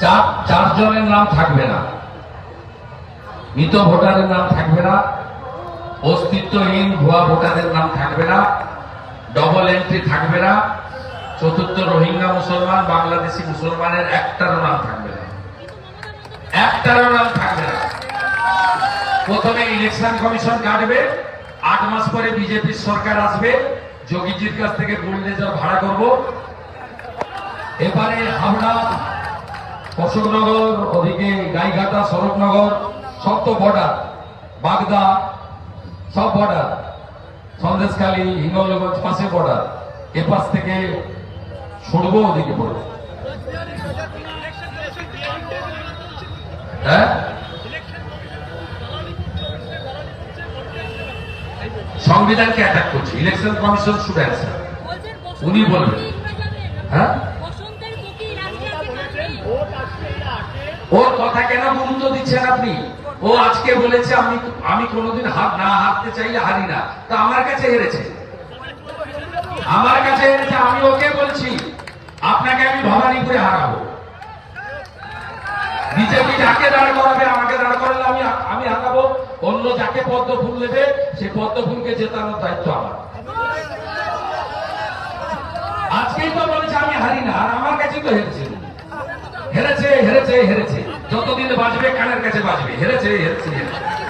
চার, চারজনের নাম থাকবে না। মৃত ভোটারের নাম থাকবে না। অস্তিত্বহীন ভুয়া ভোটারের নাম থাকবে না। ডবল এন্ট্রি থাকবে না। চতুর্থ রোহিঙ্গা মুসলমান, বাংলাদেশি মুসলমানের একটারও নাম থাকবে না। একটারও নাম থাকবে না। প্রথমে ইলেকশন কমিশন কাটবে। আট মাস পরে বিজেপির সরকার আসবে। যোগীজির কাছ থেকে গোল্ডেজার ভাড়া করব। এবারে হাওড়া অশোকনগর ওদিকে গাইঘাটা শরৎনগর সব তো বর্ডার বাগদা সব বর্ডার সন্দেশখালী হিঙ্গলগঞ্জ পাশে বর্ডার এ পাশ থেকে সরবো ওদিকে পড়ব হ্যাঁ? সংবিধানকে অ্যাটাক করছে। ইলেকশন কমিশন শুড অ্যান্সার উনি বলবেন। হ্যাঁ? ওর কথা কেন গুরুত্ব দিচ্ছেন আপনি? ও আজকে বলেছে, আমি আমি কোনোদিন হাত, না হারতে চাইলে হারি না। তা আমার কাছে হেরেছে। আমার কাছে হেরেছে, আমি ওকে বলছি, আপনাকে আমি ভবানীপুরে হারাবো। বিজেপি যাকে দাঁড় করাবে, আমাকে দাঁড় করালে আমি আমি হারাবো? অন্য যাকে পদ্ম ফুল দেবে, সে পদ্ম ফুলকে জেতানোর দায়িত্ব আমার। আজকেই তো বলেছে, আমি হারি না। আর আমার কাছে তো হেরেছে। হেরেছে হেরেছে হেরেছে। যতদিন বাঁচবে কানের কাছে বাঁচবে। হেরেছে হেরেছে হেরেছে।